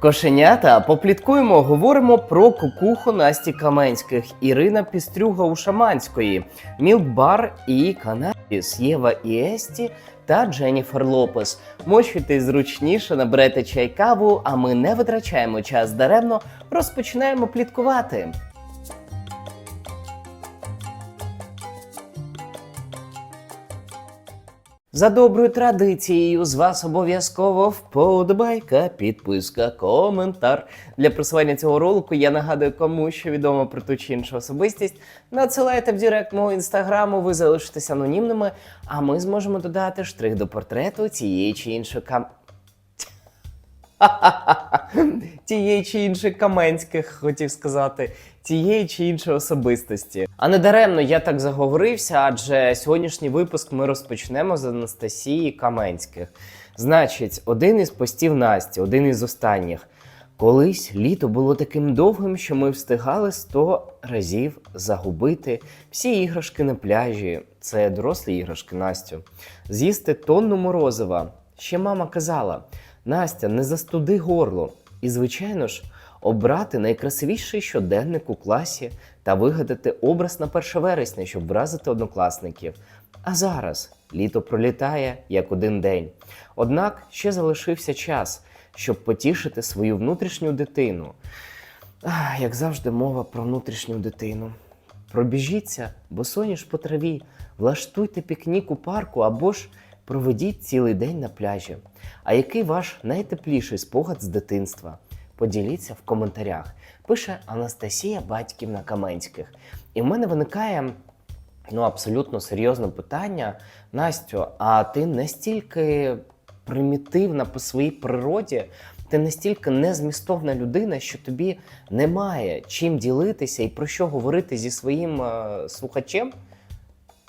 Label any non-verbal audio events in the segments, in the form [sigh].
Кошенята, попліткуємо, говоримо про кукуху Насті Каменських, Ірина Пістрюга у Шаманської, Мілкбар і Канабіс, Єва і Есті та Дженніфер Лопес. Мочуйтесь зручніше, наберете чай каву, а ми не витрачаємо час даремно, розпочинаємо пліткувати. За доброю традицією з вас обов'язково вподобайка, підписка, коментар. Для просування цього ролику я нагадую, кому що відомо про ту чи іншу особистість. Надсилайте в директ мого інстаграму, ви залишитесь анонімними, а ми зможемо додати штрих до портрету цієї чи іншої кам. [laughs] Тієї чи іншої каменських, хотів сказати, тієї чи іншої особистості. А не даремно я так заговорився, адже сьогоднішній випуск ми розпочнемо з Анастасії Каменських. Значить, один із постів Насті, один із останніх. Колись літо було таким довгим, що ми встигали сто разів загубити всі іграшки на пляжі. Це дорослі іграшки Настю. З'їсти тонну морозива. Ще мама казала: Настя, не застуди горло. І, звичайно ж, обрати найкрасивіший щоденник у класі та вигадати образ на 1 вересня, щоб вразити однокласників. А зараз літо пролітає як один день. Однак ще залишився час, щоб потішити свою внутрішню дитину. Ах, як завжди, мова про внутрішню дитину. Пробіжіться, босоніж по траві, влаштуйте пікнік у парку або ж проведіть цілий день на пляжі. А який ваш найтепліший спогад з дитинства? Поділіться в коментарях. Пише Анастасія Батьківна Каменських. І в мене виникає ну, абсолютно серйозне питання. Настю, а ти настільки примітивна по своїй природі, ти настільки незмістовна людина, що тобі немає чим ділитися і про що говорити зі своїм е, слухачем?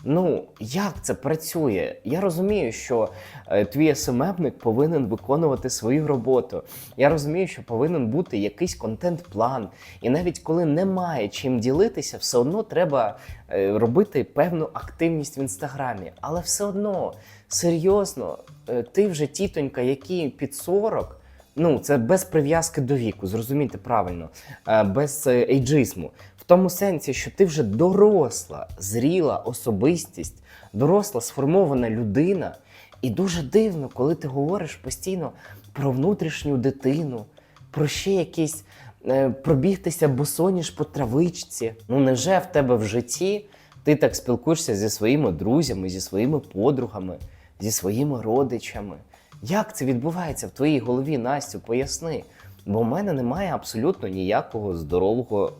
Ну, як це працює? Я розумію, що е, твій СММник повинен виконувати свою роботу. Я розумію, що повинен бути якийсь контент-план. І навіть коли немає чим ділитися, все одно треба е, робити певну активність в інстаграмі. Але все одно, серйозно, е, ти вже тітонька, який під 40, ну це без прив'язки до віку, зрозумійте правильно, без ейджизму. Тому сенсі, що ти вже доросла, зріла особистість, доросла сформована людина. І дуже дивно, коли ти говориш постійно про внутрішню дитину, про ще якісь е, пробігтися босоніж по травичці. Ну невже в тебе в житті ти так спілкуєшся зі своїми друзями, зі своїми подругами, зі своїми родичами? Як це відбувається в твоїй голові, Настю? Поясни. Бо в мене немає абсолютно ніякого здорового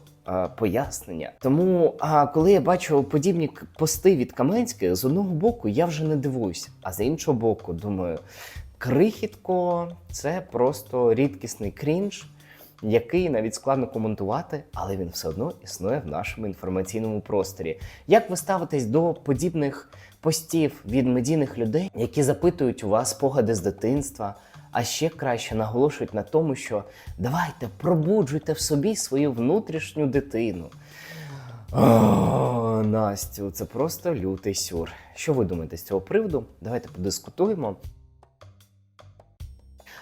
пояснення. Тому, а коли я бачу подібні пости від Каменських, з одного боку я вже не дивуюсь, а з іншого боку, думаю, крихітко це просто рідкісний крінж, який навіть складно коментувати, але він все одно існує в нашому інформаційному просторі. Як ви ставитесь до подібних постів від медійних людей, які запитують у вас спогади з дитинства? А ще краще наголошують на тому, що давайте пробуджуйте в собі свою внутрішню дитину. Настю, це просто лютий сюр. Що ви думаєте з цього приводу? Давайте подискутуємо.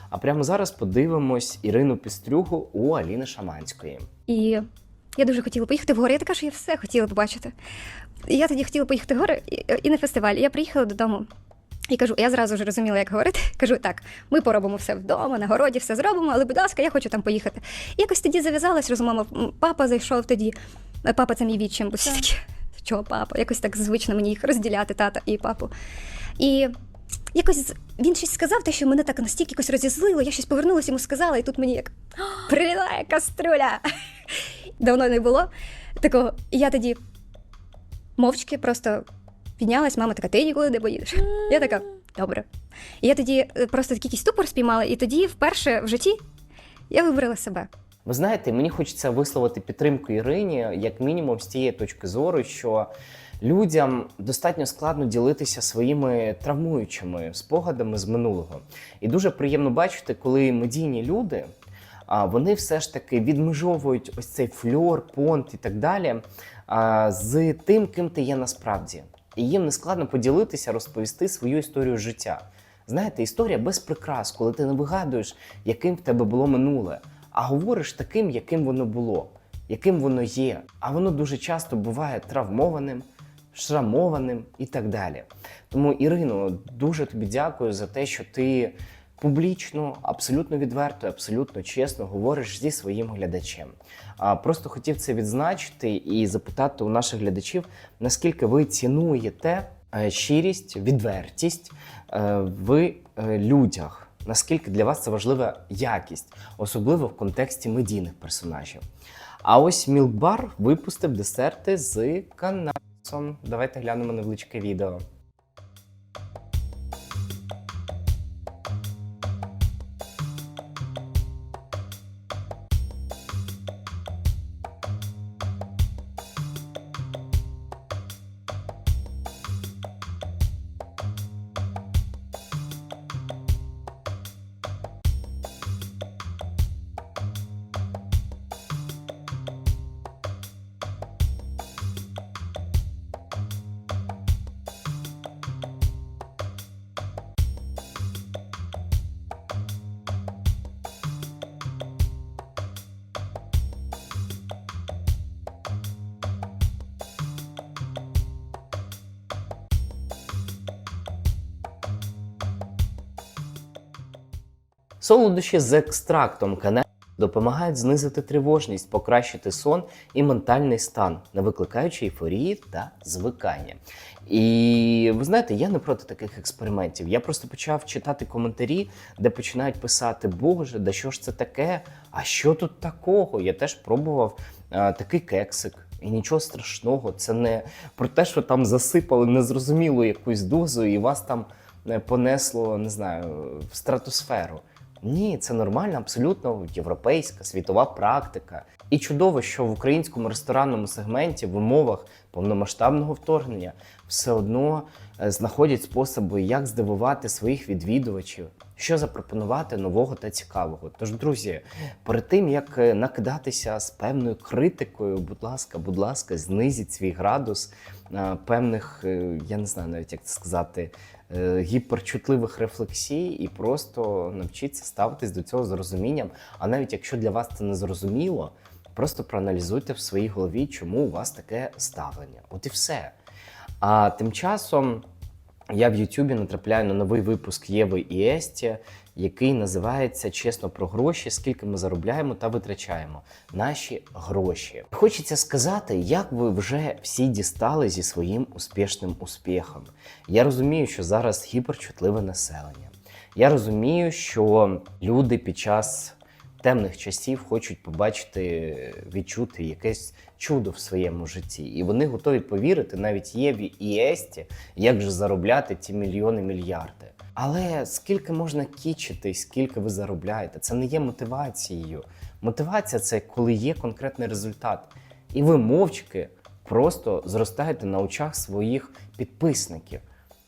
А прямо зараз подивимось Ірину Пістрюгу у Аліни Шаманської. І я дуже хотіла поїхати в гори. Я така, що я все хотіла побачити. Я тоді хотіла поїхати в гори і, і на фестиваль. Я приїхала додому. І кажу, я зразу вже розуміла, як говорити. [laughs] Кажу, так, ми поробимо все вдома, на городі, все зробимо, але, будь ласка, я хочу там поїхати. І якось тоді зав'язалась розмова. Папа зайшов тоді. Е, Папа це мій відчим, бо всі такі, чого папа? Якось так звично мені їх розділяти, тата і папу. І якось він щось сказав, те, що мене так настільки якось розізлило. Я щось повернулася, йому сказала, і тут мені як прилітає каструля. [laughs] Давно не було такого. І я тоді мовчки просто піднялась, мама така, ти нікуди не поїдеш. Я така, добре. І я тоді е, просто такий якийсь ступор спіймала, і тоді вперше в житті я вибрала себе. Ви знаєте, мені хочеться висловити підтримку Ірині, як мінімум, з тієї точки зору, що людям достатньо складно ділитися своїми травмуючими спогадами з минулого. І дуже приємно бачити, коли медійні люди. А вони все ж таки відмежовують ось цей фльор, понт і так далі з тим, ким ти є насправді. І їм не складно поділитися, розповісти свою історію життя. Знаєте, історія без прикрас, коли ти не вигадуєш, яким в тебе було минуле, а говориш таким, яким воно було, яким воно є. А воно дуже часто буває травмованим, шрамованим і так далі. Тому, Ірино, дуже тобі дякую за те, що ти публічно, абсолютно відверто, абсолютно чесно говориш зі своїм глядачем. Просто хотів це відзначити і запитати у наших глядачів, наскільки ви цінуєте е, щирість, відвертість е, в е, людях. Наскільки для вас це важлива якість, особливо в контексті медійних персонажів. А ось Мілкбар випустив десерти з канапсом. Давайте глянемо невеличке відео. Солодощі з екстрактом канапі допомагають знизити тривожність, покращити сон і ментальний стан, не викликаючи ейфорії та звикання. І ви знаєте, я не проти таких експериментів. Я просто почав читати коментарі, де починають писати: Боже, да що ж це таке? А що тут такого? Я теж пробував а, такий кексик. І нічого страшного, це не про те, що там засипали незрозумілу якусь дозу, і вас там е, понесло, не знаю, в стратосферу. Ні, це нормальна, абсолютно європейська світова практика. І чудово, що в українському ресторанному сегменті в умовах повномасштабного вторгнення все одно знаходять способи, як здивувати своїх відвідувачів, що запропонувати нового та цікавого. Тож, друзі, перед тим як е, накидатися з певною критикою, будь ласка, будь ласка, знизіть свій градус е, певних, е, я не знаю навіть як це сказати, е, гіперчутливих рефлексій і просто навчіться ставитись до цього з розумінням. А навіть якщо для вас це не зрозуміло, просто проаналізуйте в своїй голові, чому у вас таке ставлення. От і все. А тим часом я в Ютубі натрапляю на новий випуск Єви і Есті, який називається Чесно про гроші, скільки ми заробляємо та витрачаємо наші гроші. Хочеться сказати, як ви вже всі дістали зі своїм успішним успіхом. Я розумію, що зараз гіперчутливе населення. Я розумію, що люди під час темних часів хочуть побачити, відчути якесь чудо в своєму житті. І вони готові повірити навіть Єві і Есті, як же заробляти ті мільйони мільярди. Але скільки можна кічити, скільки ви заробляєте, це не є мотивацією. Мотивація це коли є конкретний результат. І ви мовчки просто зростаєте на очах своїх підписників.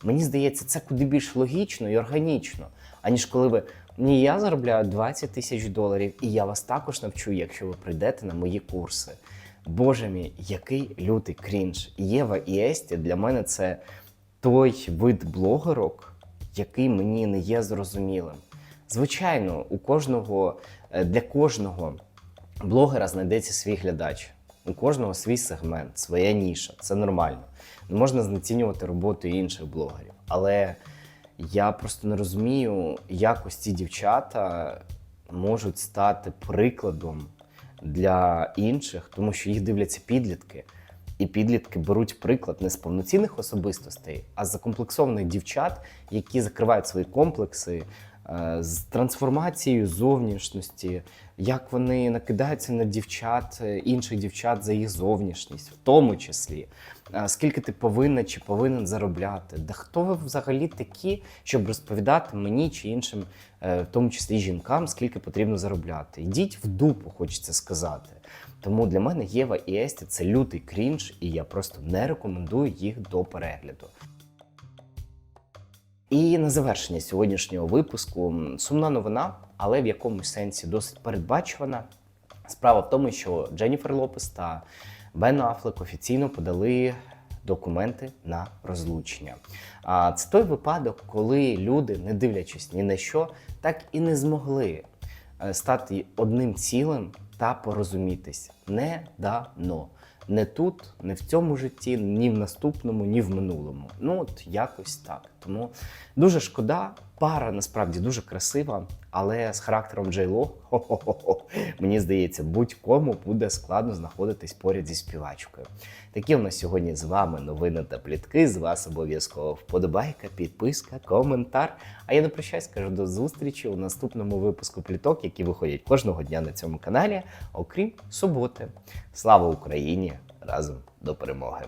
Мені здається, це куди більш логічно і органічно, аніж коли ви ні, я заробляю 20 тисяч доларів, і я вас також навчу, якщо ви прийдете на мої курси. Боже мій, який лютий крінж. Єва і Есті для мене це той вид блогерок, який мені не є зрозумілим. Звичайно, у кожного е, для кожного блогера знайдеться свій глядач. У кожного свій сегмент, своя ніша. Це нормально. Не можна знецінювати роботу інших блогерів. Але я просто не розумію, як ось ці дівчата можуть стати прикладом для інших, тому що їх дивляться підлітки. І підлітки беруть приклад не з повноцінних особистостей, а з закомплексованих дівчат, які закривають свої комплекси з трансформацією зовнішності, як вони накидаються на дівчат, е, інших дівчат за їх зовнішність, в тому числі. Е, Скільки ти повинна чи повинен заробляти? Да хто ви взагалі такі, щоб розповідати мені чи іншим, е, в тому числі жінкам, скільки потрібно заробляти? Йдіть в дупу, хочеться сказати. Тому для мене Єва і Есті це лютий крінж, і я просто не рекомендую їх до перегляду. І на завершення сьогоднішнього випуску сумна новина, але в якомусь сенсі досить передбачувана. Справа в тому, що Дженніфер Лопес та Бен Аффлек офіційно подали документи на розлучення. А це той випадок, коли люди, не дивлячись ні на що, так і не змогли е, стати одним цілим та порозумітись. Не дано. Не тут, не в цьому житті, ні в наступному, ні в минулому. Ну от якось так. Тому дуже шкода. Пара насправді дуже красива, але з характером Джейло, хо-хо-хо, мені здається, будь-кому буде складно знаходитись поряд зі співачкою. Такі у нас сьогодні з вами новини та плітки. З вас обов'язково вподобайка, підписка, коментар. А я не прощаюсь, кажу до зустрічі у наступному випуску пліток, які виходять кожного дня на цьому каналі, окрім суботи. Слава Україні! Разом до перемоги!